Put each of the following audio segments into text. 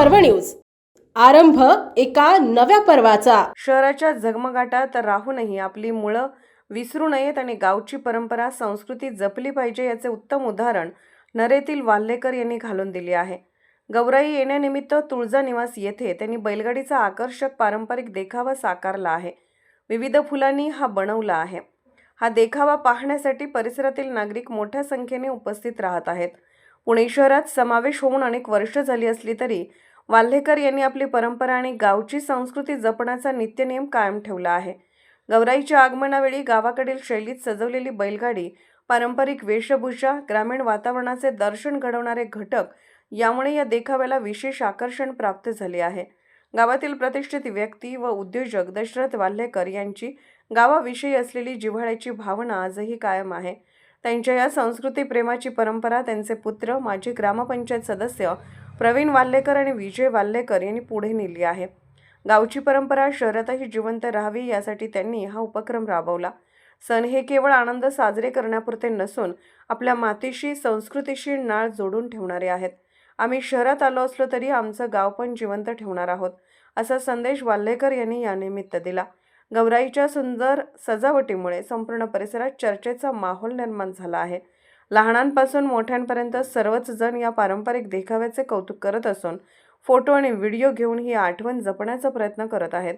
पर्व न्यूज. आरंभ एका नव्या पर्वाचा. शहराच्या झगमगाटात राहूनही आपली मुळं विसरू नयेत आणि गावची परंपरा संस्कृती जपली पाहिजे याचे उत्तम उदाहरण नरेतील वाल्हेकर यांनी घालून दिले आहे. गौराई येण्यानिमित्त तुळजा निवास येथे त्यांनी बैलगाडीचा आकर्षक पारंपरिक देखावा साकारला आहे. विविध फुलांनी हा बनवला आहे. हा देखावा पाहण्यासाठी परिसरातील नागरिक मोठ्या संख्येने उपस्थित राहत आहेत. पुणे शहरात समावेश होऊन अनेक वर्ष झाली असली तरी वाल्हेकर यांनी आपली परंपरा आणि गावची संस्कृती जपण्याचा नित्यनियम कायम ठेवला आहे. गौराईच्या आगमनावेळी गावाकडील शैलीत सजवलेली बैलगाडी पारंपरिक वेशभूषा ग्रामीण वातावरणाचे दर्शन घडवणारे घटक यामुळे या देखाव्याला विशेष आकर्षण प्राप्त झाले आहे. गावातील प्रतिष्ठित व्यक्ती व उद्योजक दशरथ वाल्हेकर यांची गावाविषयी असलेली जिव्हाळ्याची भावना आजही कायम आहे. त्यांच्या या संस्कृती प्रेमाची परंपरा त्यांचे पुत्र माजी ग्रामपंचायत सदस्य प्रवीण वाल्हेकर आणि विजय वाल्लेकर यांनी पुढे नेली आहे. गावची परंपरा शहरातही जिवंत राहावी यासाठी त्यांनी हा उपक्रम राबवला. सण हे केवळ आनंद साजरे करण्यापुरते नसून आपल्या मातीशी संस्कृतीशी नाळ जोडून ठेवणारे आहेत. आम्ही शहरात आलो असलो तरी आमचं गाव पण जिवंत ठेवणार आहोत असा संदेश वाल्हेकर यांनी यानिमित्त दिला. गौराईच्या सुंदर सजावटीमुळे संपूर्ण परिसरात चर्चेचा माहोल निर्माण झाला आहे. लहानांपासून मोठ्यांपर्यंत सर्वच जण या पारंपरिक देखाव्याचे कौतुक करत असून फोटो आणि व्हिडिओ घेऊन ही आठवण जपण्याचा प्रयत्न करत आहेत.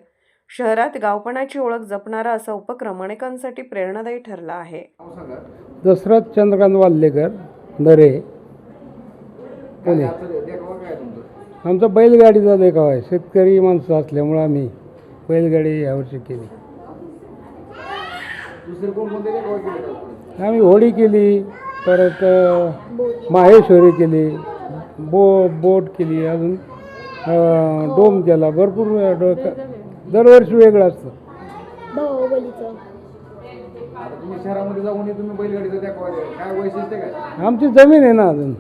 शहरात गावपणाची ओळख जपणारा असा उपक्रम अनेकांसाठी प्रेरणादायी ठरला आहे. दशरथ चंद्रकांत वाल्लेकर नरे पुणे. आमचा बैलगाडीचा देखावा आहे. शेतकरी माणसं असल्यामुळं आम्ही बैलगाडी यावर्षी केली? आम्ही होडी केली. परत माहेश्वरी केली बो बोट केली अजून डोम केला भरपूर दरवर्षी वेगळं असतं. बाहुबलीचं. आता तुम्ही शहरामध्ये जाऊन तुम्ही बैलगाडीचं दाखवा काय वैशिष्ट्य काय? आमची जमीन आहे ना अजून.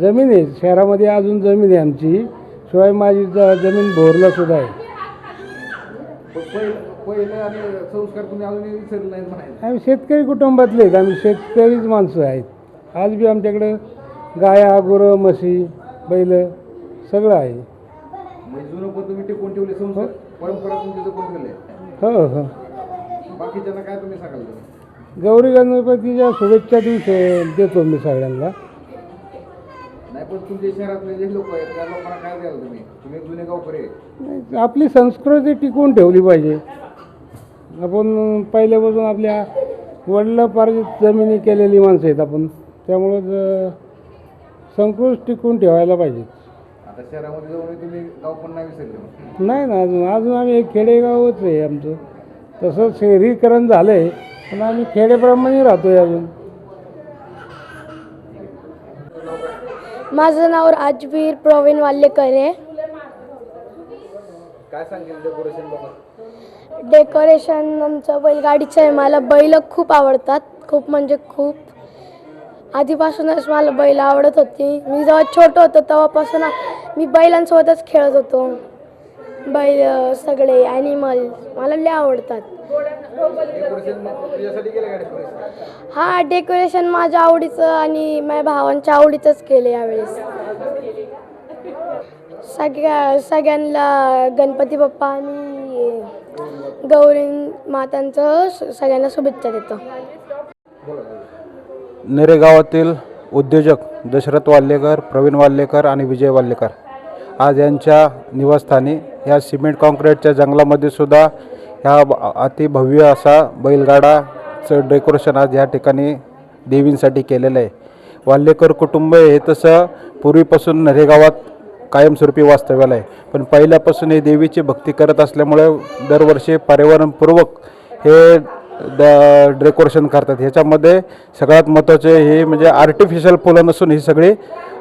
जमीन आहे. शहरामध्ये अजून जमीन आहे आमची. शिवाय माझी ज जमीन भोरला सुद्धा आहे. पहिलं पहिलं आणि संस्कार तुम्ही अजूनही विसरले नाहीत म्हणायचं. आम्ही शेतकरी कुटुंबातले आहेत आम्ही शेतकरीच माणसं आहेत. आज बी आमच्याकडं गाया गुरं म्हशी बैल सगळं आहे. म्हणजे जुनं पण तुम्ही टिकून ठेवले संस्कार? परंपरा तुमची जपून ठेवले हो हो. बाकीच्यांना काय तुम्ही सांगाल गौरी गणपतीच्या शुभेच्छा दिवशी देतो मी सगळ्यांना. नाही पण तुमच्या शहरातले जे लोक आहेत त्या लोकांना काय द्याल तुम्ही? जुने गावकरी आहे. नाही, आपली संस्कृती टिकवून ठेवली पाहिजे. आपण पहिल्यापासून आपल्या वडिलोपार्जित जमिनी केलेली माणसं आहेत आपण. त्यामुळं संस्कृती टिकवून ठेवायला पाहिजे. आता शहरामध्ये जाऊन तुम्ही गाव पण नाही विसरले नाही ना अजून अजून आम्ही एक खेडेगावच आहे आमचं. तसं शहरीकरण झालं आहे पण आम्ही खेडेप्रमाणे राहतो आहे अजून. माझं नाव राजवीर प्रवीण वाल्लेकर आहे. काय सांगेल डेकोरेशन बाबत? डेकोरेशन आमचं बैलगाडीचं आहे. मला बैल खूप आवडतात. खूप म्हणजे खूप. आधीपासूनच मला बैल आवडत होती. मी जेव्हा छोटं होतो तेव्हापासून मी बैलांसोबतच खेळत होतो. बैल सगळे ॲनिमल मला लय आवडतात. हा डेकोरेशन माझ्या आवडीचं आणि माझ्या भावांच्या आवडीचंच केलं यावेळेस. सगळ्या सगळ्यांना गणपती बाप्पा आणि गौरी मातांचं सगळ्यांना शुभेच्छा देतो. नेरे गावातील उद्योजक दशरथ वाल्लेकर प्रवीण वाल्लेकर आणि विजय वाल्लेकर आज यांच्या निवासस्थानी या सिमेंट कॉन्क्रीटच्या जंगलामध्ये सुद्धा ह्या अतिभव्य असा बैलगाडाचं डेकोरेशन आज या ठिकाणी देवींसाठी केलेलं आहे. वाल्लेकर कुटुंब हे तसं पूर्वीपासून नरेगावात कायमस्वरूपी वास्तव्याला आहे. पण पहिल्यापासून हे देवीची भक्ती करत असल्यामुळे दरवर्षी पर्यावरणपूर्वक हे द डेकोरेशन करतात. ह्याच्यामध्ये सगळ्यात महत्त्वाचे हे म्हणजे आर्टिफिशियल फुलं नसून ही सगळी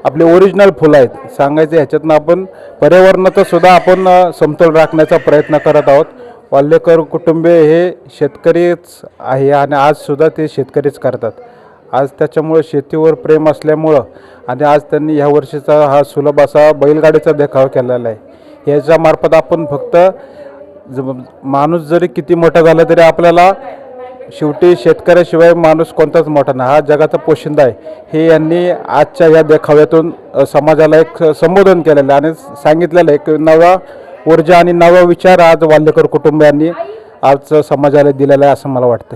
आपली ओरिजिनल फुलं आहेत. सांगायचं ह्याच्यातनं आपण पर्यावरणाचा सुद्धा आपण समतोल राखण्याचा प्रयत्न करत आहोत. वाल्लेकर कुटुंबे हे शेतकरीच आहे आणि आजसुद्धा ते शेतकरीच करतात. आज त्याच्यामुळं शेतीवर प्रेम असल्यामुळं आणि आज त्यांनी ह्या वर्षीचा हा सुलभ असा बैलगाडीचा देखावा केलेला आहे. ह्याच्यामार्फत आपण फक्त ज- माणूस जरी किती मोठा झाला तरी आपल्याला शेवटी शेतकऱ्याशिवाय माणूस कोणताच मोठा नाही. हा जगाचा पोशिंदा आहे. हे यांनी आजच्या या देखाव्यातून समाजाला एक संबोधन केलेलं आहे आणि सांगितलेलं आहे की नवा ऊर्जा आणि नवा विचार आज वाल्यकर कुटुंबियांनी आज समाजाला दिलेला आहे असं मला वाटतं